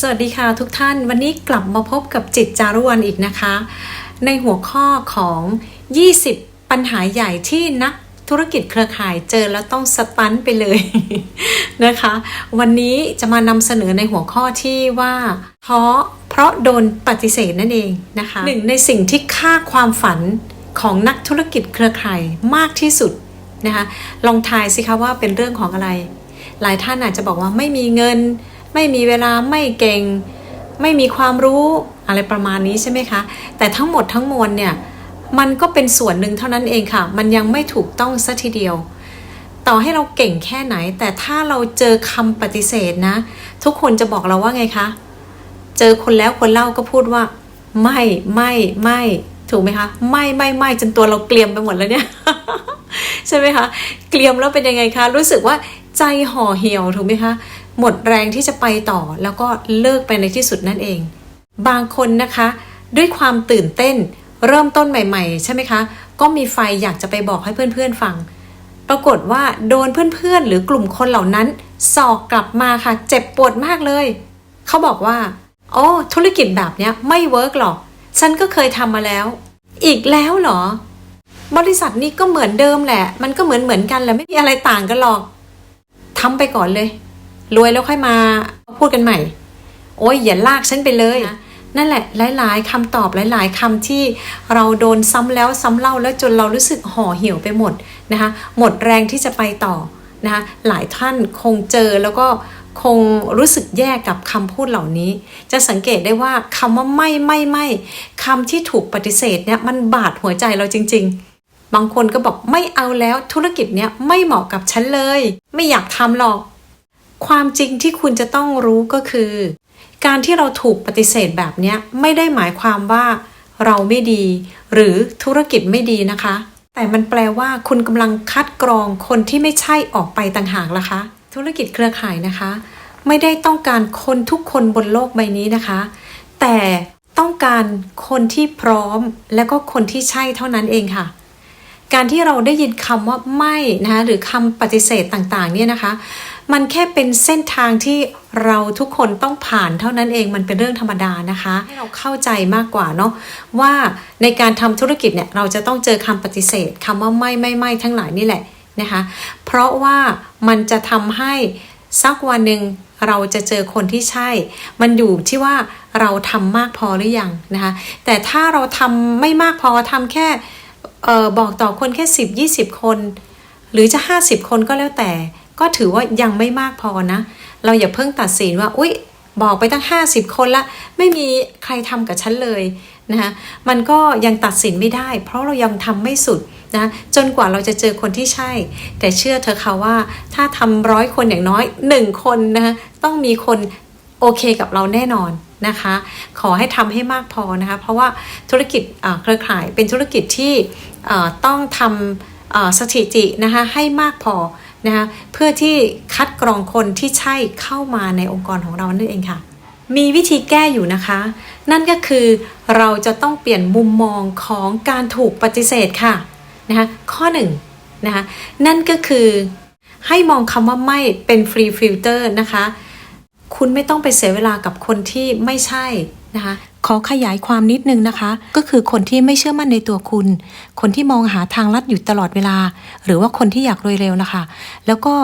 สวัสดีค่ะทุกท่านวันนี้กลับมาพบกับจิตจารุวรรณอีกนะคะ ในหัวข้อของ 20 ปัญหาใหญ่ที่นักธุรกิจเครือข่ายเจอแล้วต้องสตันไปเลยนะคะ วันนี้จะมานำเสนอในหัวข้อที่ว่าท้อเพราะโดนปฏิเสธนั่นเองนะคะหนึ่งในสิ่งที่ฆ่าความฝันของนักธุรกิจเครือข่ายมากที่สุดนะคะลองทายสิคะว่าเป็นเรื่องของอะไร หลายท่านอาจจะบอกว่าไม่มีเงิน ไม่มีเวลาไม่เก่ง ไม่มีความรู้อะไรประมาณนี้ใช่ไหมคะ แต่ทั้งหมดทั้งมวลเนี่ยมันก็เป็นส่วนหนึ่งเท่านั้นเองค่ะ มันยังไม่ถูกต้องซะทีเดียว ต่อให้เราเก่งแค่ไหน แต่ถ้าเราเจอคำปฏิเสธนะ ทุกคนจะบอกเราว่าไงคะ เจอคนแล้วคนเล่าก็พูดว่า ไม่ไม่ไม่ถูกไหมคะไม่ไม่ไม่จนตัวเราเกลียมไปหมดแล้วเนี่ย ใช่ไหมคะ เกลียมแล้วเป็นยังไงคะ รู้สึกว่าใจห่อเหี่ยวถูกไหมคะ หมดแรงที่จะไปต่อ แล้วก็เลิกไปในที่สุดนั่นเอง บางคนนะคะ ด้วยความตื่นเต้น เริ่มต้นใหม่ ๆ ใช่ไหมคะ ก็มีไฟอยากจะไปบอกให้เพื่อนๆฟัง ปรากฏว่าโดนเพื่อนๆ หรือกลุ่มคนเหล่านั้น สอกกลับมาค่ะ เจ็บปวดมากเลย เขาบอกว่าโอ้ธุรกิจแบบเนี้ยไม่เวิร์กหรอก ฉันก็เคยทำมาแล้ว อีกแล้วเหรอ บริษัทนี้ก็เหมือนเดิมแหละ มันก็เหมือนเหมือนกันแหละไม่มีอะไรต่างกันหรอกทำไปก่อนเลย รวยแล้วค่อยมาพูดกันใหม่ โอ้ยอย่าลากฉันไปเลยนั่นแหละหลาย ๆคำตอบหลาย ๆคำที่เราโดนซ้ำแล้วซ้ำเล่าแล้วจนเรารู้สึกห่อเหี่ยวไปหมดนะคะหมดแรงที่จะไปต่อนะคะหลายท่านคงเจอแล้วก็คงรู้สึกแย่กับคำพูดเหล่านี้ จะสังเกตได้ว่าคำว่าไม่ไม่ไม่คำที่ถูกปฏิเสธเนี่ยมันบาดหัวใจเราจริง ๆ บางคนก็บอกไม่เอาแล้วธุรกิจเนี้ยไม่เหมาะกับฉันเลย ไม่อยากทำหรอก ความจริงที่คุณจะต้องรู้ก็คือ การที่เราถูกปฏิเสธแบบนี้ไม่ได้หมายความว่าเราไม่ดี หรือธุรกิจไม่ดีนะคะ แต่มันแปลว่าคุณกำลังคัดกรองคนที่ไม่ใช่ออกไปต่างหากล่ะคะ ธุรกิจเครือข่ายนะคะ ไม่ได้ต้องการคนทุกคนบนโลกใบนี้นะคะ แต่ต้องการคนที่พร้อมและก็คนที่ใช่เท่านั้นเองค่ะ การที่เราได้ยินคำว่าไม่นะคะหรือคำปฏิเสธต่างๆเนี่ยนะคะ มันแค่เป็นเส้นทางที่เราทุกคนต้องผ่านเท่านั้นเองมันเป็นเรื่องธรรมดานะคะให้เราเข้าใจมากกว่าเนาะว่าในการทำธุรกิจเนี่ยเราจะต้องเจอคำปฏิเสธคำว่าไม่ไม่ไม่ทั้งหลายนี่แหละนะคะ เพราะว่ามันจะทำให้สักวันหนึ่งเราจะเจอคนที่ใช่ มันอยู่ที่ว่าเราทำมากพอหรือยังนะคะ แต่ถ้าเราทำไม่มากพอทำแค่ออบอกต่อคนแค่ 10 20 คน หรือจะ 50 คนก็แล้วแต่ ก็ถือว่ายังไม่มากพอนะ เราอย่าเพิ่งตัดสินว่า อุ๊ย บอกไปตั้ง 50 คนละ ไม่มีใครทำกับฉันเลยนะคะมันก็ยังตัดสินไม่ได้ เพราะเรายังทำไม่สุดนะจนกว่าเราจะเจอคนที่ใช่ แต่เชื่อเธอค่ะว่าถ้าทำร้อยคนอย่างน้อย 1 คนนะคะต้องมีคนโอเคกับเราแน่นอนนะคะ ขอให้ทำให้มากพอนะคะ เพราะว่าธุรกิจเครือข่ายเป็นธุรกิจที่ต้องทำสถิตินะคะให้มากพอ นะคะเพื่อที่คัดกรองคนที่ใช่เข้ามาในองค์กรของเรานั่นเองค่ะ มีวิธีแก้อยู่นะคะ นั่นก็คือเราจะต้องเปลี่ยนมุมมองของการถูกปฏิเสธค่ะนะคะข้อหนึ่งนะคะนั่นก็คือให้มองคำว่าไม่เป็นฟรีฟิลเตอร์นะคะ คุณไม่ต้องไปเสียเวลากับคนที่ไม่ใช่นะคะ ขอขยายความนิดนึงนะคะ ก็คือคนที่ไม่เชื่อมั่นในตัวคุณ คนที่มองหาทางลัดอยู่ตลอดเวลา หรือว่าคนที่อยากรวยเร็วนะคะ แล้วก็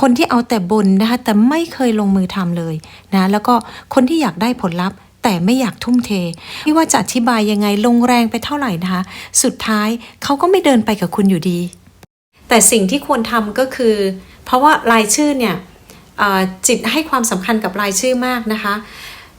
คนที่เอาแต่บนนะคะ แต่ไม่เคยลงมือทำเลยนะ แล้วก็คนที่อยากได้ผลลัพธ์แต่ไม่อยากทุ่มเท ไม่ว่าจะอธิบายยังไงลงแรงไปเท่าไหร่นะคะ สุดท้ายเขาก็ไม่เดินไปกับคุณอยู่ดี แต่สิ่งที่ควรทำก็คือ เพราะว่ารายชื่อเนี่ยจิตให้ความสำคัญกับรายชื่อมากนะคะ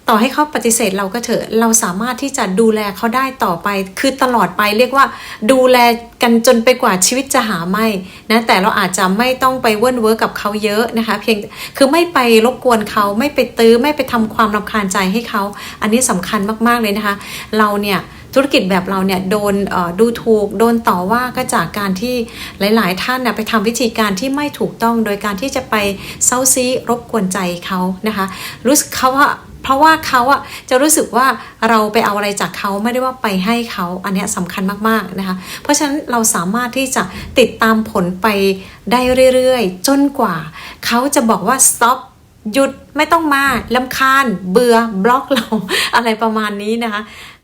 ต่อให้เขาปฏิเสธเราก็เถอะเราสามารถที่จะดูแลเขาได้ต่อไป คือตลอดไปเรียกว่า ดูแลกันจนไปกว่าชีวิตจะหาไม่นะแต่เราอาจจะไม่ต้องไปเวิ้นเว้อกับเขาเยอะนะคะ เพียงคือไม่ไปรบกวนเขาไม่ไปตื้อไม่ไปทำความรำคาญใจให้เขา อันนี้สำคัญมากๆเลยนะคะ เราเนี่ยธุรกิจแบบเราเนี่ยโดนดูถูกโดนต่อว่าก็จากการที่หลาย ๆ ท่านน่ะไปทำวิธีการที่ไม่ถูกต้องโดยการที่จะไปเซาซีรบกวนใจเขานะคะ รู้สึกเขาว่า เพราะว่าเขาอะจะรู้สึกว่าเราไปเอาอะไรจากเขาไม่ได้ว่าไปให้เขาอันนี้สำคัญมากๆนะคะ เพราะฉะนั้นเราสามารถที่จะติดตามผลไปได้เรื่อยๆ จนกว่า เขาจะบอกว่า stop หยุดไม่ต้องมาลำคาญ เบื่อบล็อกเราอะไรประมาณนี้นะคะ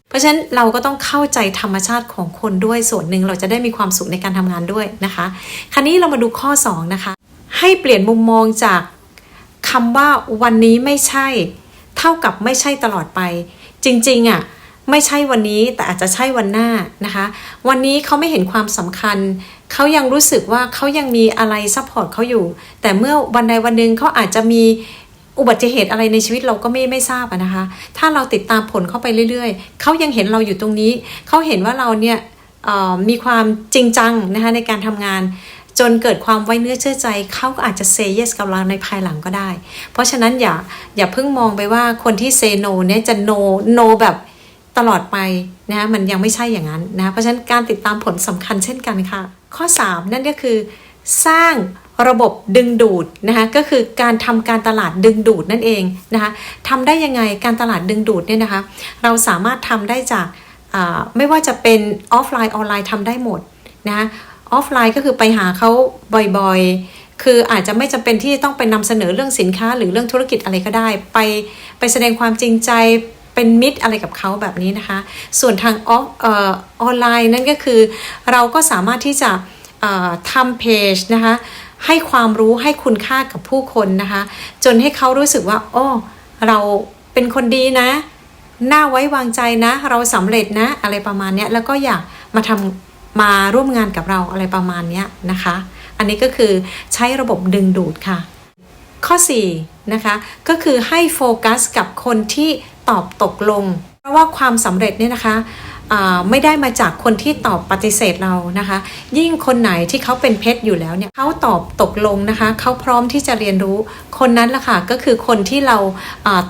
เพราะฉะนั้นเราก็ต้องเข้าใจธรรมชาติของคนด้วยส่วนหนึ่งเราจะได้มีความสุขในการทำงานด้วยนะคะ คราวนี้เรามาดูข้อ 2 นะคะ ให้เปลี่ยนมุมมองจากคำว่าวันนี้ไม่ใช่ เท่ากับไม่ใช่ตลอดไป จริงๆอะไม่ใช่วันนี้แต่อาจจะใช่วันหน้านะคะ วันนี้เขาไม่เห็นความสำคัญ เขายังรู้สึกว่าเขายังมีอะไรซัพพอร์ตเขาอยู่ แต่เมื่อวันใดวันหนึ่งเขาอาจจะมีอุบัติเหตุอะไรในชีวิตเราก็ไม่ไม่ทราบนะคะ ถ้าเราติดตามผลเข้าไปเรื่อยๆ เขายังเห็นเราอยู่ตรงนี้ เขาเห็นว่าเราเนี่ยมีความจริงจังนะคะในการทำงาน จนเกิดความไว้เนื้อเชื่อใจเขาก็อาจจะ say yes กับเราในภายหลังก็ได้ เพราะฉะนั้นอย่าอย่าเพิ่งมองไปว่าคนที่ say no เนี่ยจะ no no แบบตลอดไปนะมันยังไม่ใช่อย่างนั้นนะเพราะฉะนั้นการติดตามผลสำคัญเช่นกันค่ะ ข้อ 3 นั่นก็คือสร้างระบบดึงดูดนะคะก็คือการทำการตลาดดึงดูดนั่นเองนะคะทำได้ยังไงการตลาดดึงดูดเนี่ยนะคะเราสามารถทำได้จากไม่ว่าจะเป็นออฟไลน์ออนไลน์ทำได้หมดนะคะ ออฟไลน์ก็คือไปหาเขาบ่อยๆ คืออาจจะไม่จำเป็นที่จะต้องไปนำเสนอเรื่องสินค้าหรือเรื่องธุรกิจอะไรก็ได้ ไปไปแสดงความจริงใจเป็นมิตรอะไรกับเขาแบบนี้นะคะ ส่วนทางออฟออนไลน์นั่นก็คือเราก็สามารถที่จะทำเพจนะคะให้ความรู้ให้คุณค่ากับผู้คนนะคะ จนให้เขารู้สึกว่าโอ้เราเป็นคนดีนะน่าไว้วางใจนะ เราสำเร็จนะ อะไรประมาณนี้แล้วก็อยากมาทำ มาร่วมงานกับเราอะไรประมาณนี้นะคะ อันนี้ก็คือใช้ระบบดึงดูดค่ะ ข้อ4นะคะก็คือให้โฟกัสกับคนที่ตอบตกลง เพราะว่าความสำเร็จเนี่ยนะคะไม่ได้มาจากคนที่ตอบปฏิเสธเรานะคะ ยิ่งคนไหนที่เขาเป็นเพชรอยู่แล้วเนี่ยเขาตอบตกลงนะคะเขาพร้อมที่จะเรียนรู้คนนั้นละค่ะก็คือคนที่เรา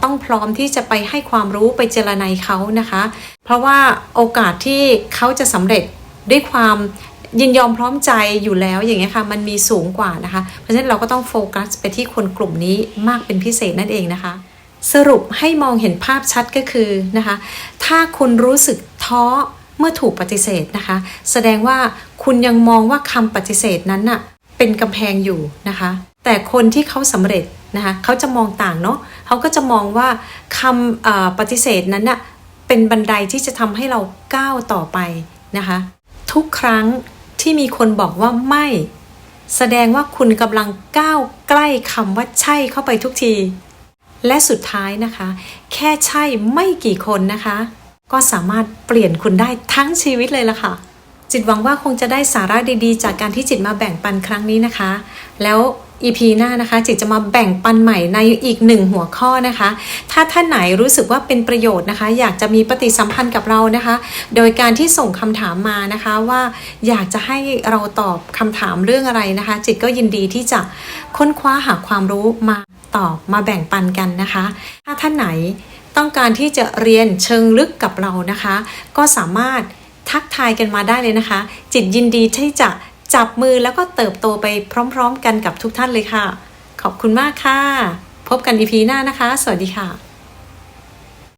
ต้องพร้อมที่จะไปให้ความรู้ไปเจรไนเขานะคะ เพราะว่าโอกาสที่เขาจะสำเร็จ ด้วยความยินยอมพร้อมใจอยู่แล้วอย่างเงี้ยค่ะมันมีสูงกว่านะคะ เพราะฉะนั้นเราก็ต้องโฟกัสไปที่คนกลุ่มนี้มากเป็นพิเศษนั่นเองนะคะ สรุปให้มองเห็นภาพชัดก็คือนะคะ ถ้าคุณรู้สึกท้อเมื่อถูกปฏิเสธนะคะ แสดงว่าคุณยังมองว่าคำปฏิเสธนั้นน่ะเป็นกำแพงอยู่นะคะ แต่คนที่เขาสำเร็จนะคะเขาจะมองต่างเนาะเขาก็จะมองว่าคำปฏิเสธนั้นน่ะเป็นบันไดที่จะทำให้เราก้าวต่อไปนะคะ ทุกครั้งที่มีคนบอกว่าไม่ แสดงว่าคุณกำลังก้าวใกล้คำว่าใช่เข้าไปทุกที และสุดท้ายนะคะ แค่ใช่ไม่กี่คนนะคะ ก็สามารถเปลี่ยนคุณได้ทั้งชีวิตเลยล่ะค่ะ จิตหวังว่าคงจะได้สาระดีๆ จากการที่จิตมาแบ่งปันครั้งนี้นะคะ แล้ว EP หน้านะคะ จิตจะมาแบ่งปันใหม่ในอีกหนึ่งหัวข้อนะคะ ถ้าท่านไหนรู้สึกว่าเป็นประโยชน์นะคะ อยากจะมีปฏิสัมพันธ์กับเรานะคะ โดยการที่ส่งคำถามมานะคะว่าอยากจะให้เราตอบคำถามเรื่องอะไรนะคะ จิตก็ยินดีที่จะค้นคว้าหาความรู้มาตอบมาแบ่งปันกันนะคะ ถ้าท่านไหนต้องการที่จะเรียนเชิงลึกกับเรานะคะ ก็สามารถทักทายกันมาได้เลยนะคะ จิตยินดีที่จะ จับมือแล้วก็เติบโตไปพร้อม ๆ กันกับทุกท่านเลยค่ะ ขอบคุณมากค่ะ พบกันอีพีหน้านะคะ สวัสดีค่ะ